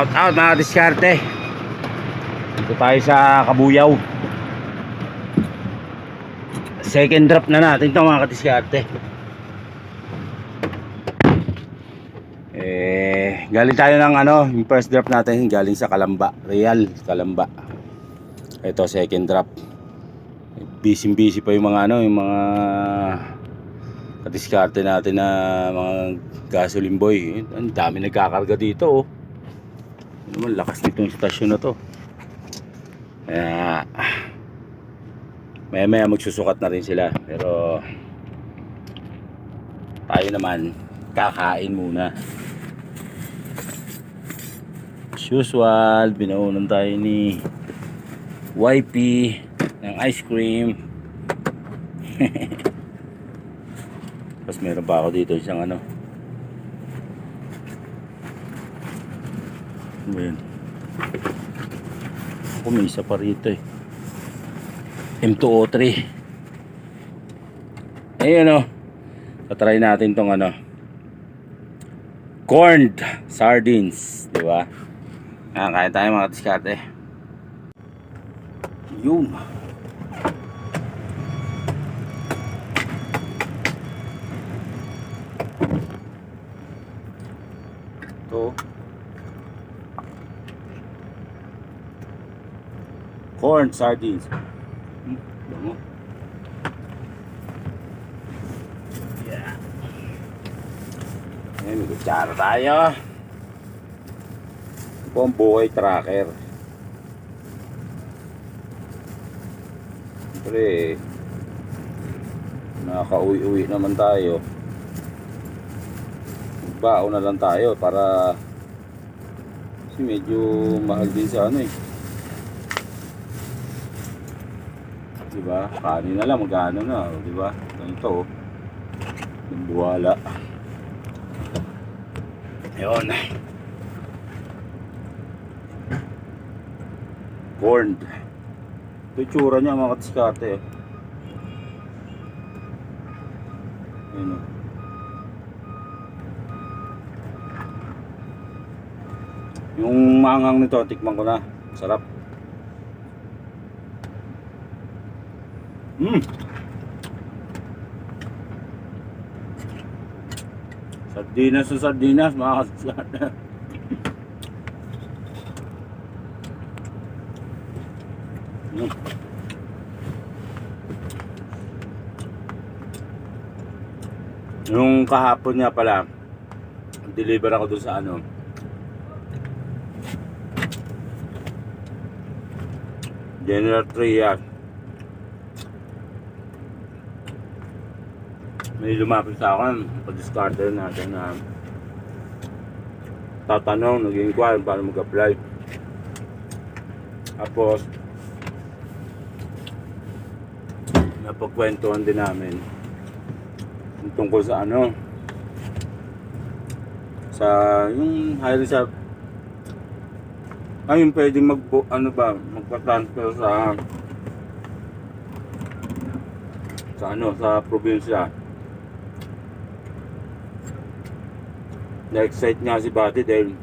Shout out mga diskarte. Dito tayo sa Kabuyaw. Second drop na natin ito mga kadiskarte. Eh, galing tayo ng ano, yung first drop natin galing sa Kalamba, Real Kalamba. Ito second drop. Busy busy pa yung mga ano, yung mga kadiskarte natin na mga gasoline boy. Ang dami nagkakarga dito oh. Naman, lakas nitong stasyon na to. Kaya, maya maya magsusukat na rin sila. Pero, tayo naman, kakain muna. As usual, binaunan tayo ni YP ng ice cream. Tapos meron pa ako dito isang ano. Ano ba yun? Ako may isa pa rito eh. M203. Ayun o. Tatry natin tong ano. Corned sardines. Di ba? Ayan, kaya tayo mga diskarte. Yun. Ito. Corn sardines. Hmm, bango. Yeah. Ayan, kutsara tayo. Ito po ang buhay tracker. Siyempre, nakaka-uwi-uwi naman tayo. Magbaon na lang tayo para kasi medyo mahal din sa ano eh. Diba? Kanin na lang, magkano na, oh, diba? Ganito oh. Yung buwala. Ayun. Corned. Ito yung tsura niya mga katiskate eh. Ayun oh. Yung maangang nito, tikman ko na. Sarap. Mm. Sardinas sa sardinas, mga katiskate. Mm. Yung kahapon nga pala, deliver ako doon sa ano. General Trias. May lumapit sa akin, pag-discarder natin na tatanong, nag-inquire paano mag-apply. Tapos, napagkwentuhan din namin tungkol sa ano sa yung hiring sa ay yung pwedeng mag ano ba magpa-transfer sa sa ano sa probinsya na-excite nga si Bati dahil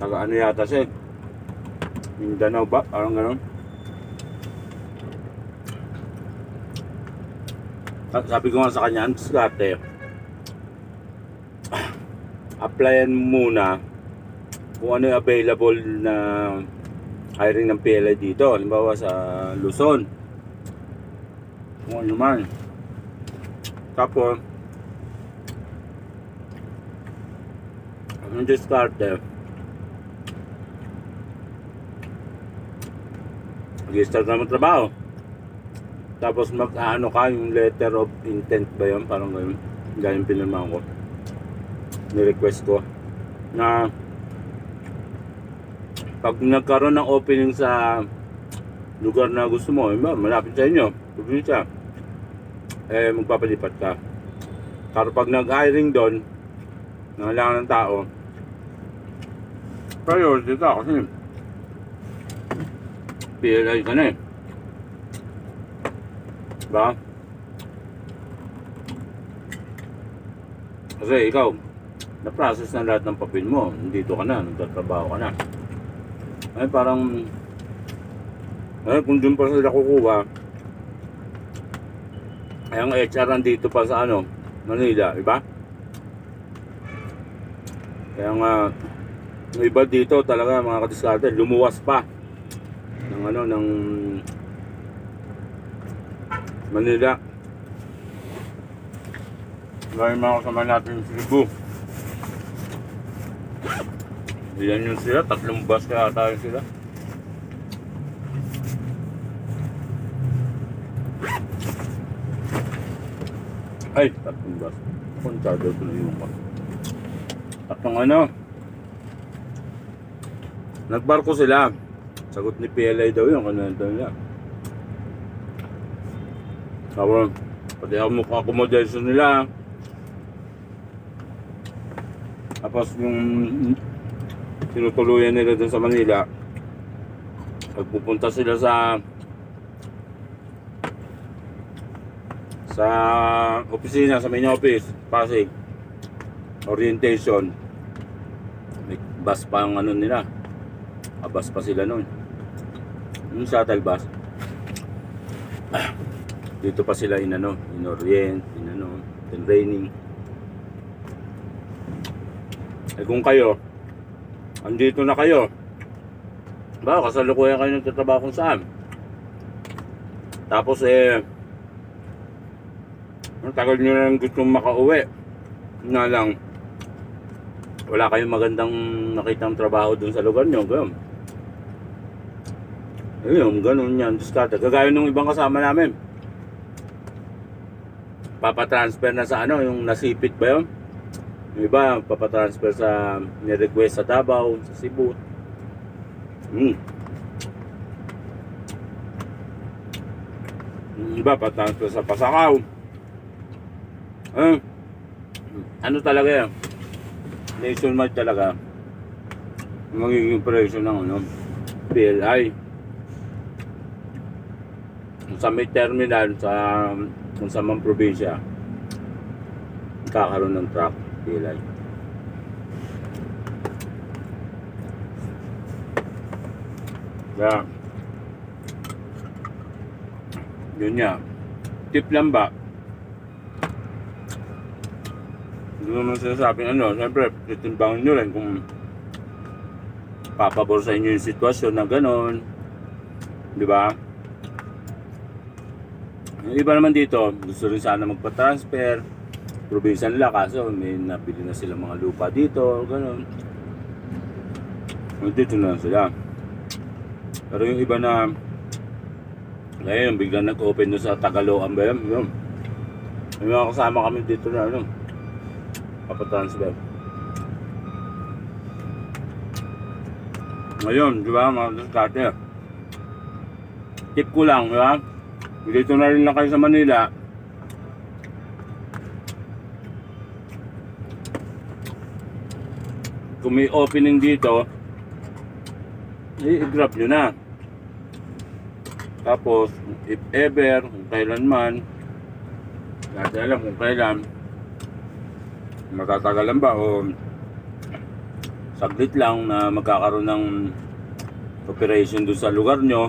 taga ano yata siya eh. Mindanao ba? Parang gano'n sabi ko nga sa kanya, ang diskarte, applyan muna kung ano yung available na hiring ng PLI dito. Halimbawa sa Luzon. Kung ano man. Tapos, ang diskarte, mag-start na trabaho. Tapos mag-ano ka, yung letter of intent ba yun? Parang ganun. Ganyan pinirma ko. Ni-request ko. Na pag nagkaroon ng opening sa lugar na gusto mo, eh, malapit sa inyo, probinsya, eh magpapalipat ka. Pero pag nag-hiring doon, nangailangan ng tao, priority ka kasi PLI ka na eh. Diba? Kasi ikaw, na-process na lahat ng papel mo. Nandito ka na, nagtatrabaho ka na. Ay parang, ay kung doon pa sila kukuha, ay ang HR nandito pa sa ano, Manila, iba? Kaya nga, yung iba dito talaga mga kadiskarte, lumuwas pa ng ano, ng Manila. Gaya mga kasama natin sa Cebu. Ilan yun sila? Tatlong bus kaya tayo sila. Ay, tatlong bus. Charger ko na yung bus. Tatlong ano? Nagbarko sila. Sagot ni PLA daw yung kanento nila. Tapos, pati ako mukha accommodation nila. Tapos yung tinutuluyan nila dun sa Manila, pagpupunta sila sa sa opisina, sa main office, Pasig, orientation, may bus pa ang ano nila, abas pa sila nun. Yung shuttle bus, dito pa sila in ano, in orient, in ano, in training. Eh kung kayo, andito na kayo, ba, kasalukuyan kayo nagtatrabaho kung saan. Tapos eh, ang tagal nyo lang gustong makauwi. Na lang, wala kayong magandang nakitang trabaho dun sa lugar nyo. Ganun. Ayun, ganun yan. Diskata. Kagaya nung ibang kasama namin. Papatransfer na sa ano, yung nasipit ba yun? Yung iba, papatransfer sa ni-request sa Davao, sa Cebu. Hmm. Yung iba, patransfer sa Pasakaw. Ah, ano talaga yan? Nationwide talaga. Ang magiging presyo ng ano, PLI. Sa may terminal sa kung sa mang probinsya, kakaroon ng truck PLI. Kaya, yun nga. Tip lang ba? Hindi naman sinasabing ano, siyempre, titimbangan nyo rin kung papabor sa inyo yung sitwasyon na gano'n. Di ba? Yung iba naman dito, gusto rin sana magpa-transfer. Probinsya nila, kaso may nabili na sila mga lupa dito, gano'n. Dito na sila. Pero yung iba na ngayon, biglang nag-open doon sa Tagaloan ba yun? Yun. May mga kasama kami dito na ano, papatransfer. Ngayon, di ba mga diskarte? Tip ko lang, di ba? Dito na rin lang kayo sa Manila. Kung may opening dito, i-grab nyo na. Tapos, if ever, kung kailanman, natin alam kung kailan, matatagalan ba o saglit lang na magkakaroon ng operation doon sa lugar nyo,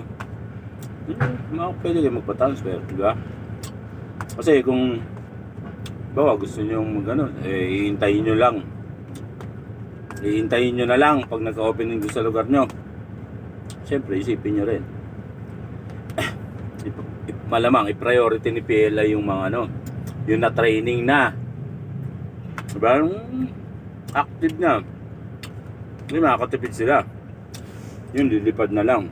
mga pwede kayo magpa-transfer, di ba? Kasi kung bawa gusto nyo mag ano, eh, ihintayin nyo lang. Ihintayin nyo na lang pag nagka-opening doon sa lugar nyo. Siyempre, isipin nyo rin. Ip- ip- malamang i-priority ni PLA yung mga ano, yung na training na. Diba? Active na. Hindi makakatipid sila. Yun, lilipad na lang.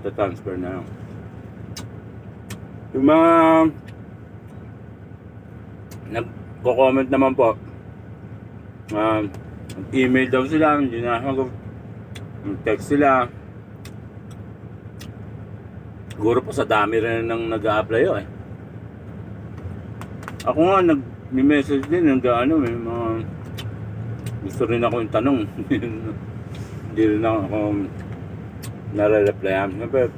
Ita-transfer na lang. Yung mga nagko-comment naman po, um, email daw sila, hindi na mag text sila. Siguro po sa dami rin nang nag-a-apply yun eh. Ako nga, nag may message din, nag ano, may mga gusto rin ako yung tanong. Hindi rin ako nare-replyan. Siyempre,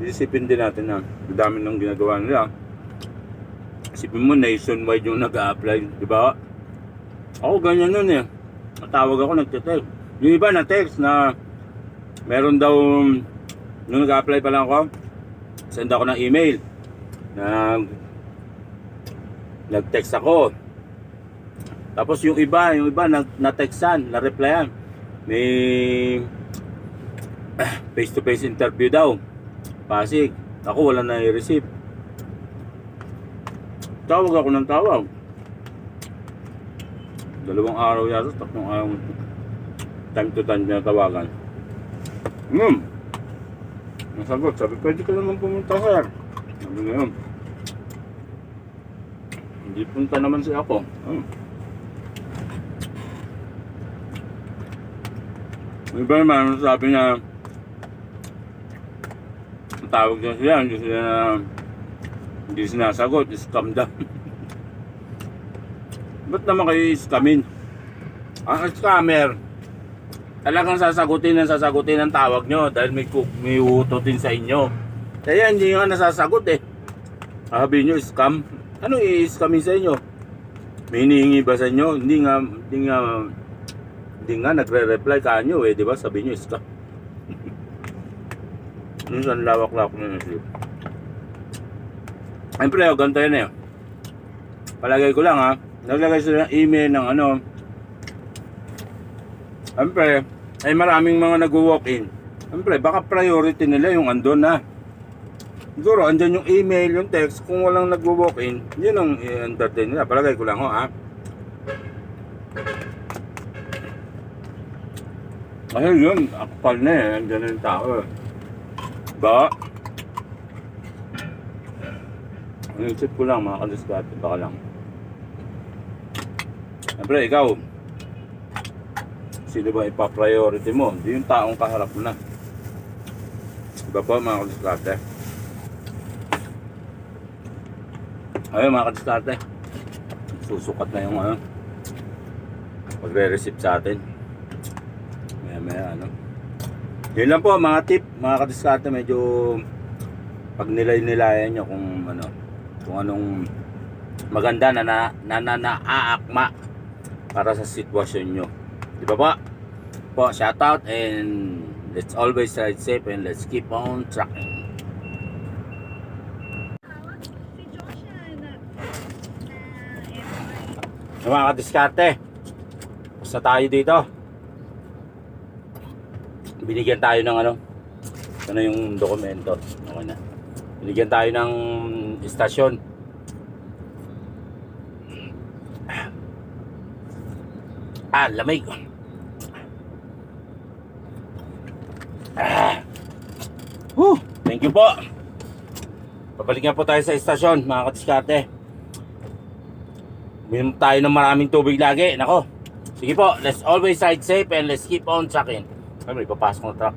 isipin din natin na dami nang ginagawa nila. Isipin mo, nationwide yung nag-a-apply, di ba? Ako ganyan nun eh. Matawag ako, nagte-text. Yung iba na text na meron daw, nung nag-apply pa lang ako, send ako ng email. Nag, nag-text ako. Tapos yung iba, yung iba nag, na-textan, na-replyan. May face-to-face interview daw. Pasig. Ako wala na i-receive. Tawag ako ng tawag. Dalawang araw yata, tatlong araw. Time to time na tawagan. Hmm. Nasagot, sabi, pwede ka naman pumunta, sir. Sabi ngayon. Hindi punta naman si ako. Hmm. Iba naman, sabi niya, tawag niya sila, hindi sila hindi sinasagot, scam daw. Ba't naman kayo scamin? Ang scammer, talagang sasagutin ang sasagutin ang tawag nyo dahil may, cook- may utotin sa inyo. Kaya hindi nga nasasagot eh. Sabi nyo, scam. Ano i-scamin sa inyo? May hinihingi ba sa inyo? Hindi nga, hindi nga, hindi nga nagre-reply kanyo eh, di ba? Sabi nyo, scam. Minsan lawak-lawak na nasip. Siyempre, oh, ganito yun eh. Palagay ko lang ha. Naglagay sila ng email ng ano. Siyempre, ay maraming mga nag-walk-in. Siyempre, baka priority nila yung andun na. Siguro, andyan yung email, yung text. Kung walang nag-walk-in, yun ang i-entertain nila. Palagay ko lang ho ha. Kasi yun, akpal na eh. Andyan yung tao eh. Ba? Inisip ko lang mga kadiskarte, baka lang. Siyempre, ikaw, sino ba ipa-priority mo? Hindi yung taong kaharap mo na. Iba po mga kadiskarte. Ayun mga kadiskarte. Susukat na yung ano. Magre-receive sa atin. Maya maya ano. Yun lang po mga tip, mga kadiskarte. Medyo pag nilay-nilayan nyo kung ano, kung anong maganda na na, na, na naaakma para sa sitwasyon nyo. Di ba po? Po, shout out and let's always ride safe and let's keep on trucking. Na, na mga kadiskarte, basta tayo dito. Binigyan tayo ng ano, ano yung dokumento. Okay na. Binigyan tayo ng istasyon. Ah, lamig. Ah. Whew, thank you po. Pabalikan po tayo sa istasyon, mga kadiskarte. Minom tayo ng maraming tubig lagi. Nako. Sige po, let's always ride safe and let's keep on trucking. Ay, may papasok na truck.